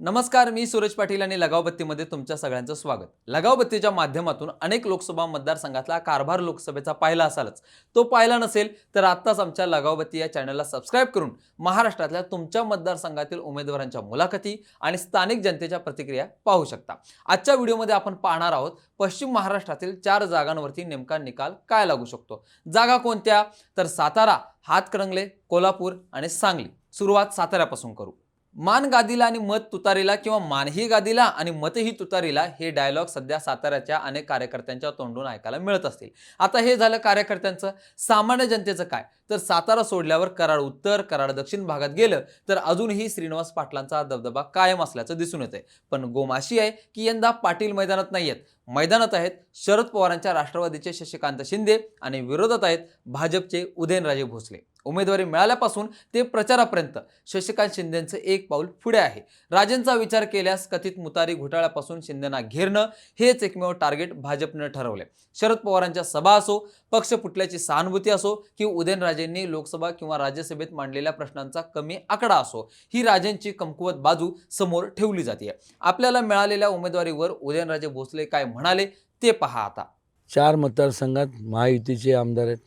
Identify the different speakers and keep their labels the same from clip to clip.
Speaker 1: नमस्कार मी सूरज पाटील आणि लगावबत्तीमध्ये तुमच्या सगळ्यांचं स्वागत. लगावबत्तीच्या माध्यमातून अनेक लोकसभा मतदारसंघातला कारभार लोकसभेचा पाहिला असालच. तो पाहिला नसेल तर आत्ताच आमच्या लगावबत्ती या चॅनलला सबस्क्राईब करून महाराष्ट्रातल्या तुमच्या मतदारसंघातील उमेदवारांच्या मुलाखती आणि स्थानिक जनतेच्या प्रतिक्रिया पाहू शकता. आजच्या व्हिडिओमध्ये आपण पाहणार आहोत पश्चिम महाराष्ट्रातील चार जागांवरती नेमका निकाल काय लागू शकतो? जागा कोणत्या? तर सातारा हातकणंगले कोल्हापूर आणि सांगली. सुरुवात साताऱ्यापासून करू. मान गादीला आणि मत तुतारीला किंवा मानही गादीला आणि मतही तुतारीला हे डायलॉग सध्या साताऱ्याच्या अनेक कार्यकर्त्यांच्या तोंडून ऐकायला मिळत असतील. आता हे झालं कार्यकर्त्यांचं. सामान्य जनतेचं काय? तर सातारा सोडल्यावर कराड उत्तर कराड दक्षिण भागात गेलं तर अजूनही श्रीनिवास पाटलांचा दबदबा कायम असल्याचं दिसून येतंय. पण गोमाशी आहे की यंदा पाटील मैदानात नाही आहेत मैदानात आहेत. शरद पवारांच्या राष्ट्रवादीचे शशिकांत शिंदे आणि विरोधात आहेत भाजपचे उदयनराजे भोसले. उमेदवारी मिळाल्यापासून ते प्रचारापर्यंत शशिकांत शिंदेचं एक पाऊल पुढे आहे. राजेंचा विचार केल्यास कथित मुतारी घोटाळ्यापासून शिंदेना घेरणं हेच एकमेव टार्गेट भाजपनं ठरवले शरद पवारांच्या सभा असो पक्ष फुटल्याची सहानुभूती असो की उदयनराजेंनी लोकसभा किंवा राज्यसभेत मांडलेल्या प्रश्नांचा कमी आकडा असो ही राजेंची कमकुवत बाजू समोर ठेवली जाते आपल्याला मिळालेल्या उमेदवारीवर उदयनराजे भोसले काय म्हणाले ते पहा आता
Speaker 2: चार मतदारसंघात महायुतीचे आमदार आहेत.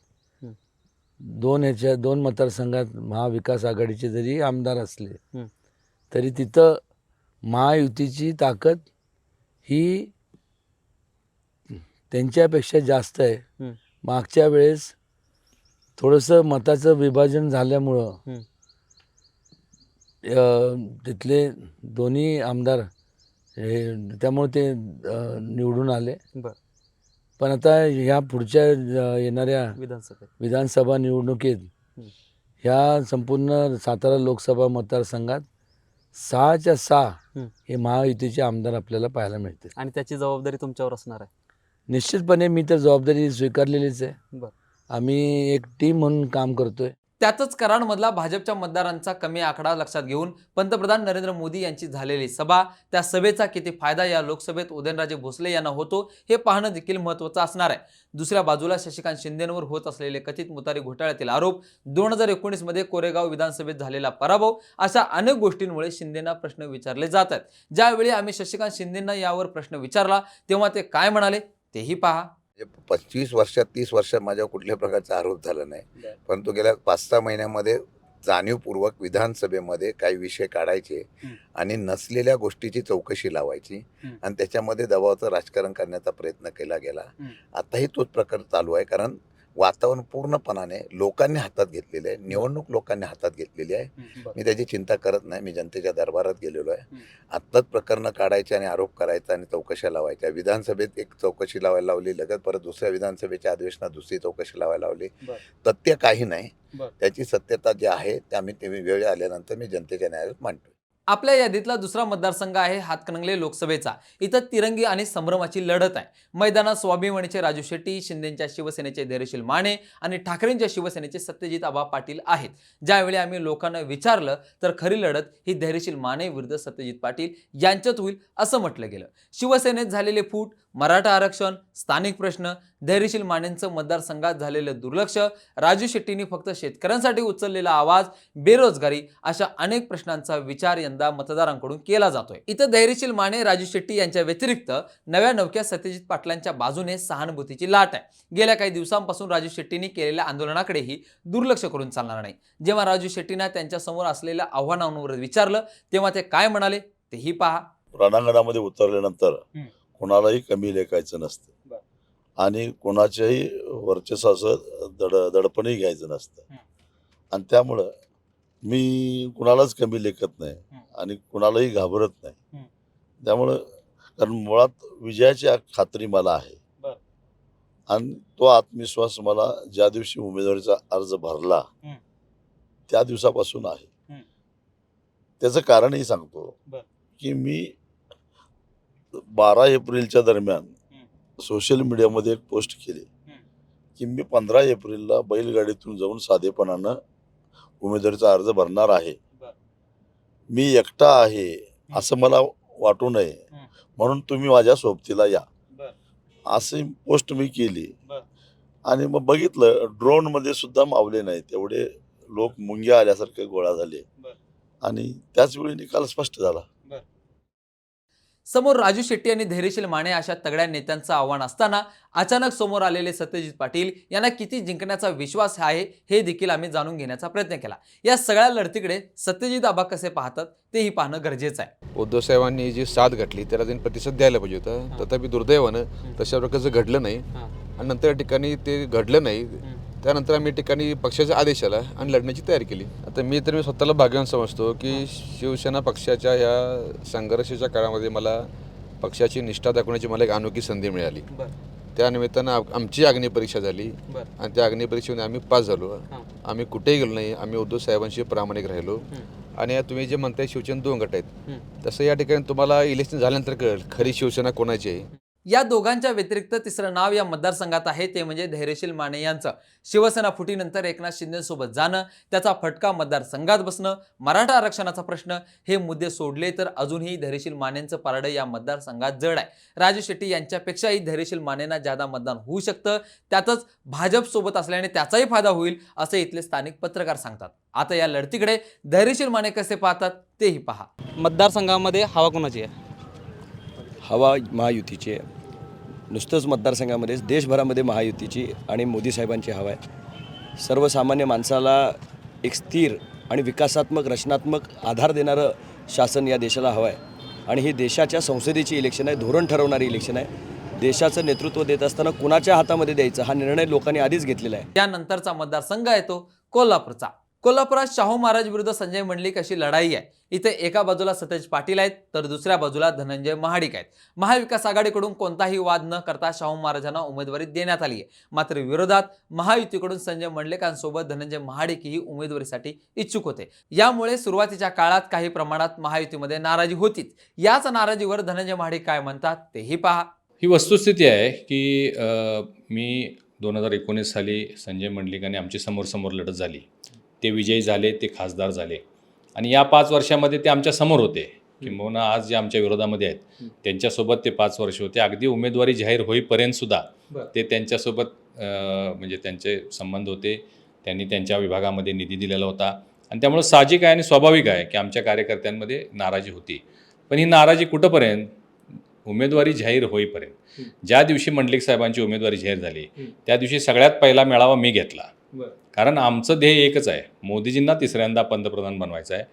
Speaker 2: दोन ह्याच्या दोन मतदारसंघात महाविकास आघाडीचे जरी आमदार असले
Speaker 1: हं.
Speaker 2: तरी तिथं महायुतीची ताकद ही त्यांच्यापेक्षा जास्त आहे. मागच्या वेळेस थोडंसं मताचं विभाजन झाल्यामुळं तिथले दोन्ही आमदार हे त्यामुळे ते निवडून आले. पण आता ह्या पुढच्या येणाऱ्या
Speaker 1: विधानसभेत.
Speaker 2: विधानसभा निवडणुकीत. ह्या संपूर्ण सातारा लोकसभा मतदारसंघात सहाच्या सहा
Speaker 1: हं.
Speaker 2: हे महायुतीचे आमदार आपल्याला पाहायला मिळते
Speaker 1: आणि त्याची जबाबदारी तुमच्यावर असणार आहे.
Speaker 2: निश्चितपणे मी तर जबाबदारी स्वीकारलेलीच आहे. आम्ही एक टीम म्हणून काम करतोय.
Speaker 1: त्यातच कराडमधला भाजपच्या मतदारांचा कमी आकडा लक्षात घेऊन पंतप्रधान नरेंद्र मोदी यांची झालेली सभा त्या सभेचा किती फायदा या लोकसभेत उदयनराजे भोसले यांना होतो हे पाहणं देखील महत्त्वाचं असणार आहे. दुसऱ्या बाजूला शशिकांत शिंदेंवर होत असलेले कथित मुतारी घोटाळ्यातील आरोप दोन हजार एकोणीसमध्ये कोरेगाव विधानसभेत झालेला पराभव अशा अनेक गोष्टींमुळे शिंदेंना प्रश्न विचारले जात आहेत. ज्यावेळी आम्ही शशिकांत शिंदेंना यावर प्रश्न विचारला तेव्हा ते काय म्हणाले? तेही पहा
Speaker 3: म्हणजे पंचवीस वर्षात तीस वर्षात माझ्यावर कुठल्याही प्रकारचा आरोप झाला नाही. परंतु गेल्या पाच सहा महिन्यामध्ये जाणीवपूर्वक विधानसभेमध्ये काही विषय काढायचे. आणि नसलेल्या गोष्टीची चौकशी लावायची. आणि त्याच्यामध्ये दबावाचं राजकारण करण्याचा प्रयत्न केला गेला. आताही तोच प्रकार चालू आहे कारण वातावरण पूर्णपणाने लोकांनी हातात घेतलेले आहे. निवडणूक लोकांनी हातात घेतलेली आहे. मी त्याची चिंता करत नाही. मी जनतेच्या दरबारात गेलेलो आहे. आत्ताच प्रकरणं काढायची आणि आरोप करायचा आणि चौकशा लावायच्या विधानसभेत एक चौकशी लावायला लावली लगत परत दुसऱ्या विधानसभेच्या अधिवेशनात दुसरी चौकशी लावायला लावली. तथ्य काही नाही. त्याची सत्यता जी आहे ते आम्ही ते वेळ आल्यानंतर मी जनतेच्या न्यायालयात मांडतो
Speaker 1: आपल्या यादीतला दुसरा मतदारसंघ आहे हातकणंगले लोकसभेचा. इथं तिरंगी आणि संभ्रमाची लढत आहे. मैदानात स्वाभिमानीचे राजू शेट्टी शिंदेच्या शिवसेनेचे धैर्यशील माने आणि ठाकरेंच्या शिवसेनेचे सत्यजित आबा पाटील आहेत. ज्यावेळी आम्ही लोकांना विचारलं तर खरी लढत ही धैर्यशील माने विरुद्ध सत्यजित पाटील यांच्यात होईल असं म्हटलं गेलं. शिवसेनेत झालेले फूट मराठा आरक्षण स्थानिक प्रश्न धैर्यशील मानेंचं मतदारसंघात झालेलं दुर्लक्ष राजू शेट्टींनी फक्त शेतकऱ्यांसाठी उचललेला आवाज बेरोजगारी अशा अनेक प्रश्नांचा विचार यंदा मतदारांकडून केला जातोय. इथं धैर्यशील माने राजू शेट्टी यांच्या व्यतिरिक्त नव्या नवक्या सत्यजित पाटलांच्या बाजूने सहानुभूतीची लाट आहे. गेल्या काही दिवसांपासून राजू शेट्टींनी केलेल्या आंदोलनाकडेही दुर्लक्ष करून चालणार नाही. जेव्हा राजू शेट्टींना त्यांच्यासमोर असलेल्या आव्हानांवर विचारलं तेव्हा ते काय म्हणाले तेही पहा.
Speaker 4: रणांगणामध्ये उतरल्यानंतर. कोणालाही कमी लेखायचं नसतं आणि कोणाच्याही वर्चस्वाचं दड दडपणही घ्यायचं नसतं. आणि त्यामुळं मी कुणालाच कमी लेखत नाही. आणि कुणालाही घाबरत नाही. त्यामुळं कारण मुळात विजयाची खात्री मला आहे. आणि तो आत्मविश्वास मला ज्या दिवशी उमेदवारीचा अर्ज भरला. त्या दिवसापासून आहे. त्याचं कारणही सांगतो. की मी बारा एप्रिलच्या दरम्यान. सोशल मीडियामध्ये एक पोस्ट केली. की मी पंधरा एप्रिलला बैलगाडीतून जाऊन साधेपणानं उमेदवारीचा अर्ज भरणार आहे. मी एकटा आहे असं मला वाटू नये. म्हणून तुम्ही माझ्या सोबतीला या. अशी पोस्ट मी केली. आणि मग बघितलं ड्रोनमध्ये सुद्धा मावले नाही तेवढे लोक मुंग्या आल्यासारखे गोळा झाले. आणि त्याच वेळी निकाल स्पष्ट झाला
Speaker 1: समोर राजू शेट्टी आणि धैर्यशील माने अशा तगड्या नेत्यांचं आव्हान असताना अचानक समोर आलेले सत्यजित पाटील यांना किती जिंकण्याचा विश्वास आहे हे देखील आम्ही जाणून घेण्याचा प्रयत्न केला. या सगळ्या लढतीकडे सत्यजित आबा कसे पाहतात तेही पाहणं गरजेचं आहे.
Speaker 5: उद्धव साहेबांनी जी साथ घातली त्याला त्यांनी प्रतिसाद द्यायला पाहिजे होता. तथापि दुर्दैवानं तशा प्रकारचं घडलं नाही. आणि नंतर या ठिकाणी ते घडलं नाही. त्यानंतर आम्ही ठिकाणी पक्षाचा आदेश आला आणि लढण्याची तयारी केली. आता मी तर मी स्वतःला भाग्यवान समजतो की शिवसेना पक्षाच्या ह्या संघर्षाच्या काळामध्ये मला पक्षाची निष्ठा दाखवण्याची मला एक अनोखी संधी मिळाली. त्या निमित्तानं आम- आमची अग्निपरीक्षा झाली. आणि त्या अग्निपरीक्षेमध्ये आम्ही पास झालो. आम्ही कुठेही गेलो नाही. आम्ही उद्धव साहेबांशी प्रामाणिक राहिलो. आणि तुम्ही जे म्हणताय शिवसेना दोन गट आहेत. तसं या ठिकाणी तुम्हाला इलेक्शन झाल्यानंतर कळेल खरी शिवसेना कोणाची आहे.
Speaker 1: या दोघांच्या व्यतिरिक्त तिसरं नाव या मतदारसंघात आहे ते म्हणजे धैर्यशील माने यांचं. शिवसेना फुटीनंतर एकनाथ शिंदेसोबत जाणं त्याचा फटका मतदारसंघात बसणं मराठा आरक्षणाचा प्रश्न हे मुद्दे सोडले तर अजूनही धैर्यशील मानेंचं पारडं या मतदारसंघात जड आहे. राजू शेट्टी यांच्यापेक्षाही धैर्यशील मानेंना जादा मतदान होऊ शकतं त्यातच भाजपसोबत असल्याने त्याचाही फायदा होईल असे इथले स्थानिक पत्रकार सांगतात. आता या लढतीकडे धैर्यशील माने कसे पाहतात तेही पहा.
Speaker 6: मतदारसंघामध्ये हवा कोणाची आहे?
Speaker 7: हवा महायुतीची आहे. नुसतंच मतदारसंघामध्येच देशभरामध्ये महायुतीची आणि मोदी साहेबांची हवा आहे. सर्वसामान्य माणसाला एक स्थिर आणि विकासात्मक रचनात्मक आधार देणारं शासन या देशाला हवं आहे. आणि ही देशाच्या संसदेची इलेक्शन आहे धोरण ठरवणारी इलेक्शन आहे. देशाचं नेतृत्व देत असताना कुणाच्या हातामध्ये द्यायचं हा निर्णय लोकांनी आधीच घेतलेला आहे.
Speaker 1: त्यानंतरचा मतदारसंघ आहे तो कोल्हापूरचा. कोल्हापुरात शाहू महाराज विरुद्ध संजय मंडलिक अशी लढाई आहे. इथे एका बाजूला सतेज पाटील आहेत तर दुसऱ्या बाजूला धनंजय महाडिक आहेत. महाविकास आघाडीकडून कोणताही वाद न करता शाहू महाराजांना उमेदवारी देण्यात आली आहे. मात्र विरोधात महायुतीकडून संजय मंडलिकांसोबत धनंजय महाडिक ही उमेदवारीसाठी इच्छुक होते. यामुळे सुरुवातीच्या काळात काही प्रमाणात महायुतीमध्ये नाराजी होतीच. याच नाराजीवर धनंजय महाडिक काय म्हणतात तेही पहा.
Speaker 8: ही वस्तुस्थिती आहे की मी दोन हजार एकोणीस साली संजय मंडलिकांनी आमची समोर समोर लढत झाली. ते विजयी झाले ते खासदार झाले. आणि या पाच वर्षामध्ये ते आमच्यासमोर होते. किंबहुना आज जे आमच्या विरोधामध्ये आहेत त्यांच्यासोबत ते पाच वर्ष होते. अगदी उमेदवारी जाहीर होईपर्यंत सुद्धा. ते त्यांच्यासोबत म्हणजे त्यांचे संबंध होते. त्यांनी त्यांच्या विभागामध्ये निधी दिलेला होता. आणि त्यामुळे साहजिक आहे आणि स्वाभाविक आहे की आमच्या कार्यकर्त्यांमध्ये नाराजी होती. पण ही नाराजी कुठंपर्यंत? उमेदवारी जाहीर होईपर्यंत. ज्या दिवशी मंडलिक साहेबांची उमेदवारी जाहीर झाली त्या दिवशी सगळ्यात पहिला मेळावा मी घेतला. कारण आमचं ध्येय एकच आहे. मोदीजींना तिसऱ्यांदा पंतप्रधान बनवायचं आहे.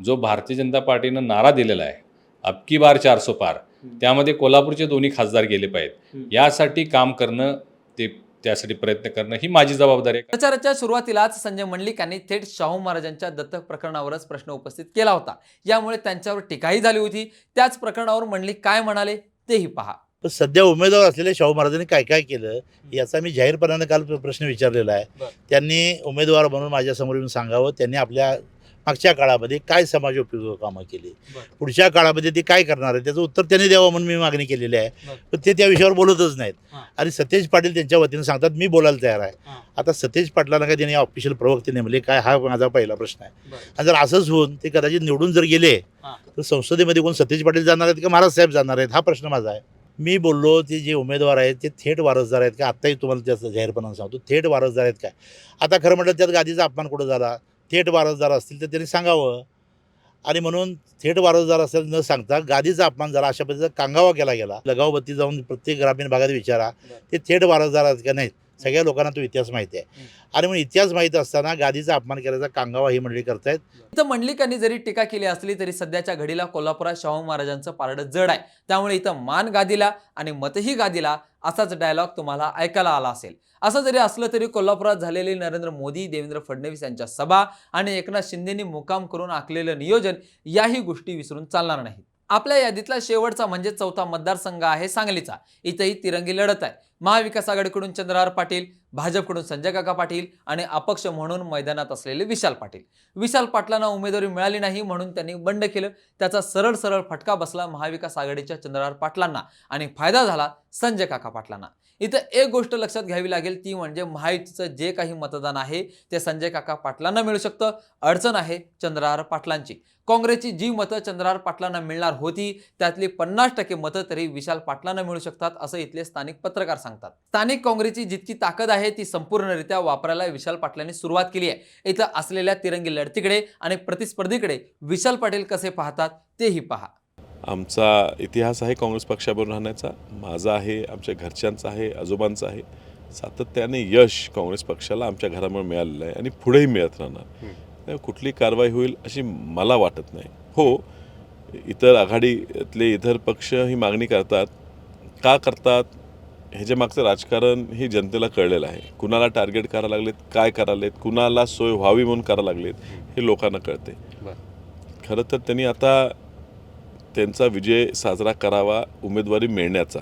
Speaker 8: जो भारतीय जनता पार्टीनं नारा दिलेला आहे अबकी बार चारसो पार त्यामध्ये कोल्हापूरचे दोन्ही खासदार गेले पाहिजेत. यासाठी काम करणं ते त्यासाठी प्रयत्न करणं ही माझी जबाबदारी आहे.
Speaker 1: प्रचाराच्या सुरुवातीलाच संजय मंडलिकांनी थेट शाहू महाराजांच्या दत्तक प्रकरणावरच प्रश्न उपस्थित केला होता. यामुळे त्यांच्यावर टीकाही झाली होती. त्याच प्रकरणावर मंडलिक काय म्हणाले तेही पहा.
Speaker 9: पण सध्या उमेदवार असलेल्या शाहू महाराजांनी काय काय केलं याचा मी जाहीरपणानं काल प्रश्न विचारलेला आहे. त्यांनी उमेदवार म्हणून माझ्यासमोर येऊन सांगावं त्यांनी आपल्या मागच्या काळामध्ये काय समाज उपयोगी कामं केली. पुढच्या काळामध्ये ते काय करणार आहे त्याचं उत्तर त्यांनी द्यावं म्हणून मी मागणी केलेली आहे. पण ते त्या विषयावर बोलतच नाहीत. आणि सतेज पाटील त्यांच्या वतीनं सांगतात मी बोलायला तयार आहे. आता सतेज पाटलांना काय त्यांनी ऑफिशियल प्रवक्ते नेमले काय हा माझा पहिला प्रश्न आहे. आणि जर असंच होऊन ते कदाचित निवडून जर गेले. तर संसदेमध्ये कोण सतेज पाटील जाणार आहेत का महाराज साहेब जाणार आहेत हा प्रश्न माझा आहे मी बोललो ते जे उमेदवार आहेत ते थेट वारसदार आहेत का? आत्ताही तुम्हाला त्याचं जाहीरपणानं सांगतो थेट वारसदार आहेत काय आता खरं म्हटलं त्यात गादीचा अपमान कुठं झाला? थेट वारसदार असतील तर त्यांनी सांगावं. आणि म्हणून थेट वारसदार असेल न सांगता गादीचा अपमान झाला अशा पद्धतीचा कांगावा केला गेला. लगावबत्ती जाऊन प्रत्येक ग्रामीण भागात विचारा ते थेट वारसदार आहेत का नाहीत? सगळ्या लोकांना तो इतिहास माहिती आहे. आणि मग इतिहास माहीत असताना गादीचा अपमान करायचा कांगावा ही मंडळी करतायत.
Speaker 1: इथं मंडलिकांनी जरी टीका केली असली तरी सध्याच्या घडीला कोल्हापुरात शाहू महाराजांचं पारडं जड आहे. त्यामुळे इथं मान गादीला आणि मतही गादीला असाच डायलॉग तुम्हाला ऐकायला आला असेल. असं जरी असलं तरी कोल्हापुरात झालेली नरेंद्र मोदी देवेंद्र फडणवीस यांच्या सभा आणि एकनाथ शिंदेनी मुकाम करून आखलेलं नियोजन याही गोष्टी विसरून चालणार नाहीत. आपल्या यादीतला शेवटचा म्हणजे चौथा मतदारसंघ आहे सांगलीचा. इथंही तिरंगी लढत आहे. महाविकास आघाडीकडून चंद्रहार पाटील भाजपकडून संजय काका पाटील आणि अपक्ष म्हणून मैदानात असलेले विशाल पाटील. विशाल पाटलांना उमेदवारी मिळाली नाही म्हणून त्यांनी बंड केलं. त्याचा सरळ सरळ फटका बसला महाविकास आघाडीच्या चंद्रहार पाटलांना आणि फायदा झाला संजय काका पाटलांना. इथं एक गोष्ट लक्षात घ्यावी लागेल ती म्हणजे महायुतीचं जे काही मतदान आहे ते संजय काका पाटलांना मिळू शकतं. अडचण आहे चंद्रहार पाटलांची. काँग्रेसची जी मतं चंद्रहार पाटलांना मिळणार होती त्यातली पन्नास टक्के मतं तरी विशाल पाटलांना मिळू शकतात असं इथले स्थानिक पत्रकार सांगतात. स्थानिक काँग्रेसची जितकी ताकद आहे ती संपूर्णरित्या वापरायला विशाल पाटलांनी सुरुवात केली आहे. इथं असलेल्या तिरंगी लढतीकडे आणि प्रतिस्पर्धीकडे विशाल पाटील कसे पाहतात तेही पहा.
Speaker 10: आमचा इतिहास आहे काँग्रेस पक्षाबरोबर राहण्याचा माझा आहे आमच्या घरच्यांचा आहे आजोबांचा आहे. सातत्याने यश काँग्रेस पक्षाला आमच्या घरामुळे मिळालेलं आहे आणि पुढेही मिळत राहणार. कुठली कारवाई होईल अशी मला वाटत नाही. हो इतर आघाडीतले इतर पक्ष ही मागणी करतात. का करतात? ह्याच्या मागचं राजकारण हे जनतेला कळलेलं आहे. कुणाला टार्गेट करायला लागलेत काय करायलेत कुणाला सोय व्हावी म्हणून करायला लागलेत हे लोकांना कळते. खरं तर त्यांनी आता त्यांचा विजय साजरा करावा उमेदवारी मिळण्याचा.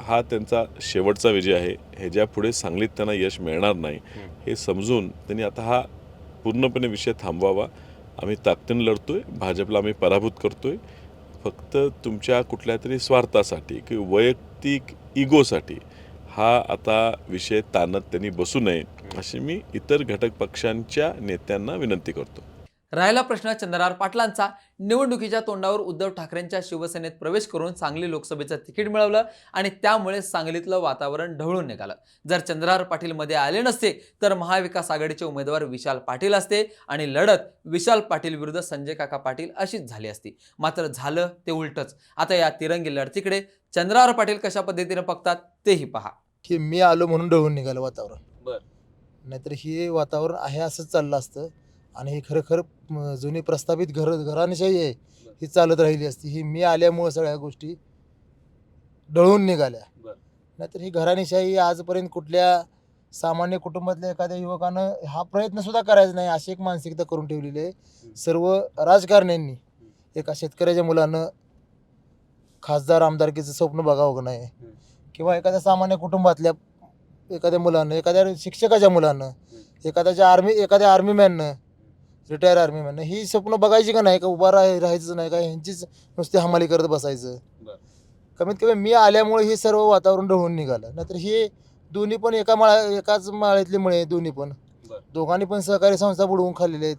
Speaker 10: हा त्यांचा शेवटचा विजय आहे. ह्याच्या पुढे सांगलीत त्यांना यश मिळणार नाही. हे समजून त्यांनी आता हा पूर्णपणे विषय थांबवावा. आम्ही ताकदीनं लढतोय. भाजपला आम्ही पराभूत करतोय. फक्त तुमच्या कुठल्या तरी स्वार्थासाठी किंवा वैयक्तिक इगोसाठी हा आता विषय ताणत त्यांनी बसू नये अशी मी इतर घटक पक्षांच्या नेत्यांना विनंती करतो.
Speaker 1: राहिला प्रश्न चंद्रहार पाटलांचा. निवडणुकीच्या तोंडावर उद्धव ठाकरेंच्या शिवसेनेत प्रवेश करून सांगली लोकसभेचं तिकीट मिळवलं आणि त्यामुळे सांगलीतलं वातावरण ढवळून निघालं. जर चंद्रहार पाटील मध्ये आले नसते तर महाविकास आघाडीचे उमेदवार विशाल पाटील असते आणि लढत विशाल पाटील विरुद्ध संजय काका पाटील अशीच झाली असती. मात्र झालं ते उलटच. आता या तिरंगी लढतीकडे चंद्रहार पाटील कशा पद्धतीने बघतात तेही पहा.
Speaker 11: की मी आलो म्हणून ढवळून निघालं वातावरण.
Speaker 6: बर.
Speaker 11: नाहीतर हे वातावरण आहे असंच चाललं असतं. आणि ही खरं खरं जुनी प्रस्थापित घर घराणीशाही आहे ही चालत राहिली असती. ही मी आल्यामुळं सगळ्या गोष्टी ढळून निघाल्या. नाहीतर ही घराणीशाही आजपर्यंत कुठल्या सामान्य कुटुंबातल्या एखाद्या युवकानं हा प्रयत्न सुद्धा करायचा नाही अशी एक मानसिकता करून ठेवलेली आहे. सर्व राजकारण्यांनी एका शेतकऱ्याच्या मुलानं खासदार आमदारकीचं स्वप्न बघावं का नाही? किंवा एखाद्या सामान्य कुटुंबातल्या एखाद्या मुलानं एखाद्या शिक्षकाच्या मुलानं एखाद्याच्या आर्मी एखाद्या आर्मीमॅननं रिटायर आर्मीमॅननं ही स्वप्न बघायची का नाही? का उभा राह राहायचं नाही? का ह्यांचीच नुसती हमाली करत बसायचं. कमीत कमी मी आल्यामुळे हे सर्व वातावरण ढवळून निघालं. नाहीतर हे दोन्ही पण एका माळा एकाच माळ्यातली मुळे दोन्ही पण. दोघांनी पण सहकारी संस्था बुडवून खाल्लेले आहेत.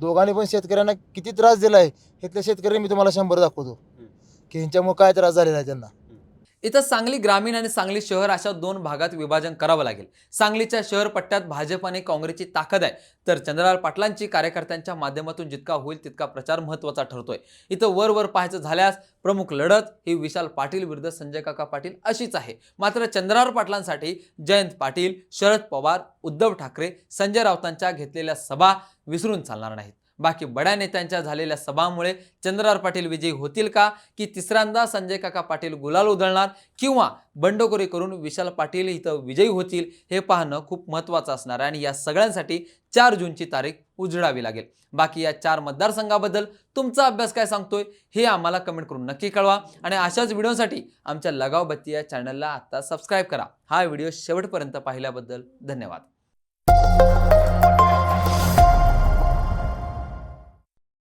Speaker 11: दोघांनी पण शेतकऱ्यांना किती त्रास दिला आहे इथल्या शेतकऱ्यांनी मी तुम्हाला शंभर दाखवतो. की ह्यांच्यामुळे काय त्रास झालेला आहे त्यांना?
Speaker 1: इथं सांगली ग्रामीण आणि सांगली शहर अशा दोन भागात विभाजन करावं लागेल. सांगलीच्या शहर पट्ट्यात भाजप आणि काँग्रेसची ताकद आहे. तर चंद्रलाल पाटलांची कार्यकर्त्यांच्या माध्यमातून जितका होईल तितका प्रचार महत्त्वाचा ठरतोय. इथं वर वर पाहायचं झाल्यास प्रमुख लढत ही विशाल पाटील विरुद्ध संजय काका पाटील अशीच आहे. मात्र चंद्रलाल पाटलांसाठी जयंत पाटील शरद पवार उद्धव ठाकरे संजय राऊतांच्या घेतलेल्या सभा विसरून चालणार नाहीत. बाकी बड्या नेत्यांच्या झालेल्या सभामुळे चंद्रहार पाटील विजयी होतील का? की तिसऱ्यांदा संजय काका पाटील गुलाल उधळणार? किंवा बंडखोरी करून विशाल पाटील इथं विजयी होतील? हे पाहणं खूप महत्त्वाचं असणार आहे. आणि या सगळ्यांसाठी चार जूनची तारीख उजडावी लागेल. बाकी या चार मतदारसंघाबद्दल तुमचा अभ्यास काय सांगतोय? हे आम्हाला कमेंट करून नक्की कळवा. आणि अशाच व्हिडिओसाठी आमच्या लगाव बत्ती या चॅनलला आत्ता सबस्क्राईब करा. हा व्हिडिओ शेवटपर्यंत पाहिल्याबद्दल धन्यवाद.